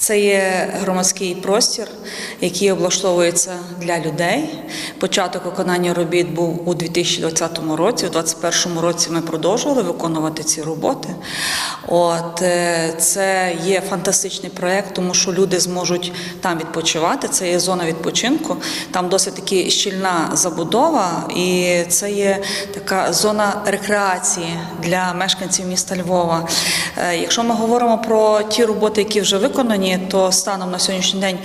Це є громадський простір, який облаштовується для людей. Початок виконання робіт був у 2020 році. У 2021 році ми продовжували виконувати ці роботи. От е, це є фантастичний проєкт, тому що люди зможуть там відпочивати. Це є зона відпочинку. Там досить таки щільна забудова, і це є така зона рекреації для мешканців міста Львова. Е, Якщо ми говоримо про ті роботи, які вже виконані, то станом на сьогоднішній день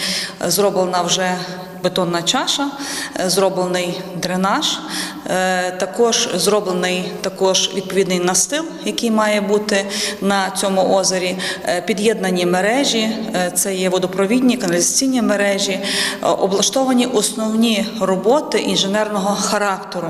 е, зроблена вже бетонна чаша, е, зроблений дренаж, також зроблений також відповідний настил, який має бути на цьому озері, е, під'єднані мережі, е, це є водопровідні, каналізаційні мережі, е, облаштовані основні роботи інженерного характеру.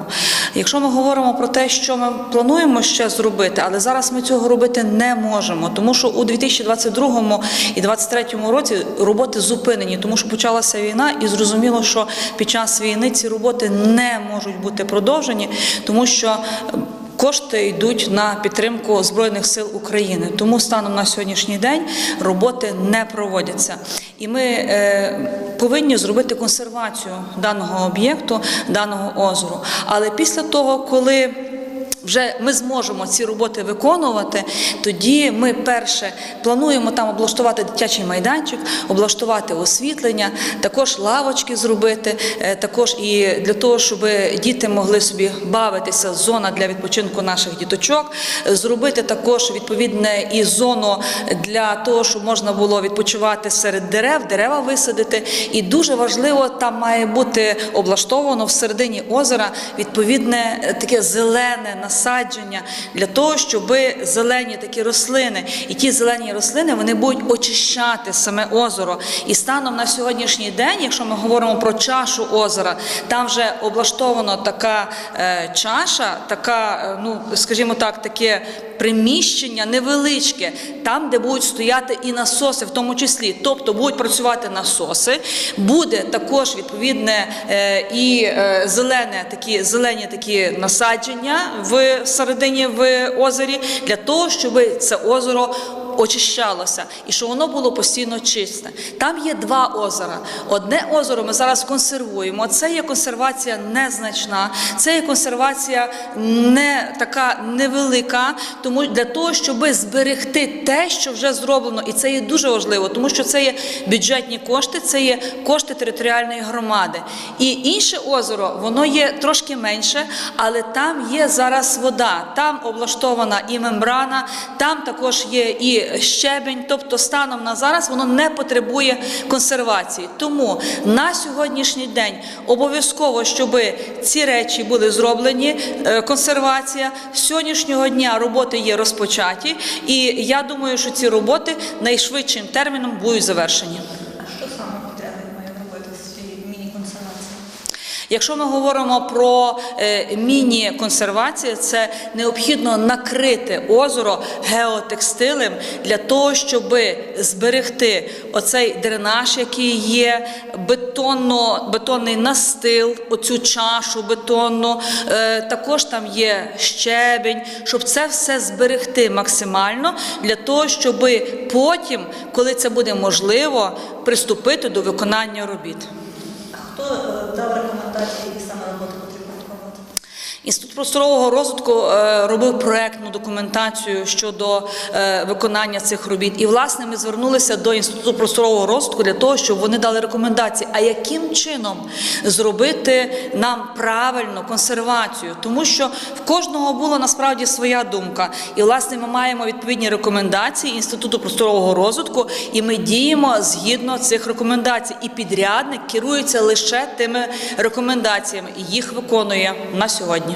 Якщо ми говоримо про те, що ми плануємо ще зробити, але зараз ми цього робити не можемо, тому що у 2022 і 2023 році роботи зупинені, тому що почалася війна, і зрозуміло, що під час війни ці роботи не можуть бути продовжені, тому що е, Кошти йдуть на підтримку збройних сил України, тому станом на сьогоднішній день роботи не проводяться, і ми е, повинні зробити консервацію даного об'єкту, даного озеру. Але після того, коли вже ми зможемо ці роботи виконувати. Тоді ми перше плануємо там облаштувати дитячий майданчик, облаштувати освітлення, також лавочки зробити, е, також і для того, щоб діти могли собі бавитися, зона для відпочинку наших діточок, зробити також відповідне і зону для того, щоб можна було відпочивати серед дерев, дерева висадити. І дуже важливо, там має бути облаштовано всередині озера відповідне е, таке зелене насадження для того, щоб зелені такі рослини, і ті зелені рослини вони будуть очищати саме озеро. І станом на сьогоднішній день, якщо ми говоримо про чашу озера, там вже облаштовано така е, чаша, така, е, ну скажімо так, таке приміщення невеличке, там, де будуть стояти і насоси, в тому числі, тобто будуть працювати насоси, буде також відповідне е, і е, зелене такі зелені такі насадження в середині в озері для того, щоб це озеро. Очищалося і щоб воно було постійно чисте. Там є два озера. Одне озеро ми зараз консервуємо. Це є консервація незначна, це є консервація не така невелика, тому для того, щоб зберегти те, що вже зроблено, і це є дуже важливо, тому що це є бюджетні кошти, це є кошти територіальної громади. І інше озеро, воно є трошки менше, але там є зараз вода. Там облаштована і мембрана, там також є і щебень. Тобто, станом на зараз воно не потребує консервації. Тому на сьогоднішній день обов'язково, щоб ці речі були зроблені. е, Консервація з сьогоднішнього дня роботи є розпочаті, і я думаю, що ці роботи найшвидшим терміном будуть завершені. А що саме потреби має робити з цієї міні-консервації? Якщо ми говоримо про е, міні-консервацію, це необхідно накрити озеро геотекстилем для того, щоб зберегти оцей дренаж, який є, бетонно, бетонний настил, оцю чашу бетонну, е, також там є щебень, щоб це все зберегти максимально для того, щоб потім, коли це буде можливо, приступити до виконання робіт. А хто е, дав рекомендації, які саме роботи потрібно виконувати? Інститут просторового розвитку е, робив проектну документацію щодо е, виконання цих робіт. І власне ми звернулися до інституту просторового розвитку для того, щоб вони дали рекомендації. А яким чином зробити нам правильну консервацію? Тому що в кожного була насправді своя думка. І власне ми маємо відповідні рекомендації інституту просторового розвитку, і ми діємо згідно цих рекомендацій. І підрядник керується лише тими рекомендаціями, і їх виконує на сьогодні.